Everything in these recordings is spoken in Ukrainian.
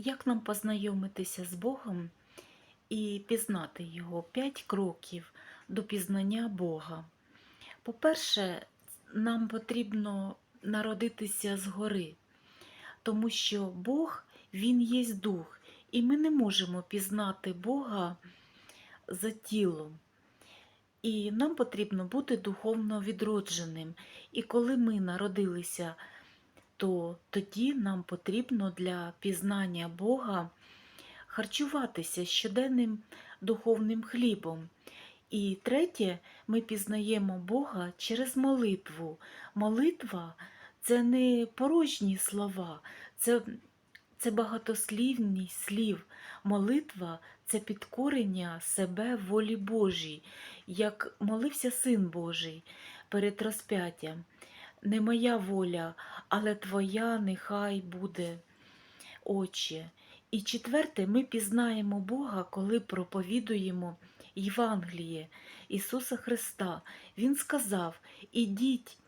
Як нам познайомитися з Богом і пізнати Його? П'ять кроків до пізнання Бога. По-перше, нам потрібно народитися згори, тому що Бог Він є дух, і ми не можемо пізнати Бога за тілом. І нам потрібно бути духовно відродженим. І коли ми народилися, то тоді нам потрібно для пізнання Бога харчуватися щоденним духовним хлібом. І третє, ми пізнаємо Бога через молитву. Молитва це не порожні слова, це, це багатослівність слів. Молитва це підкорення себе волі Божій, як молився Син Божий перед розп'яттям. Не моя воля, але Твоя нехай буде, Отче. І четверте, ми пізнаємо Бога, коли проповідуємо Євангеліє Ісуса Христа. Він сказав: Ідіть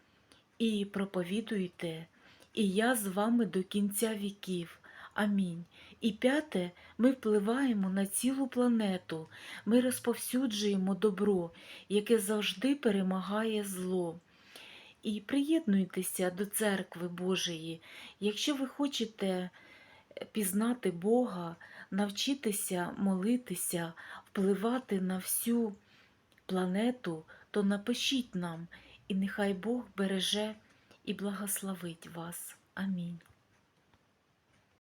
і проповідуйте, і я з вами до кінця віків. Амінь. І п'яте, ми впливаємо на цілу планету, ми розповсюджуємо добро, яке завжди перемагає зло. І приєднуйтеся до церкви Божої. Якщо ви хочете пізнати Бога, навчитися молитися, впливати на всю планету, то напишіть нам, і нехай Бог береже і благословить вас. Амінь.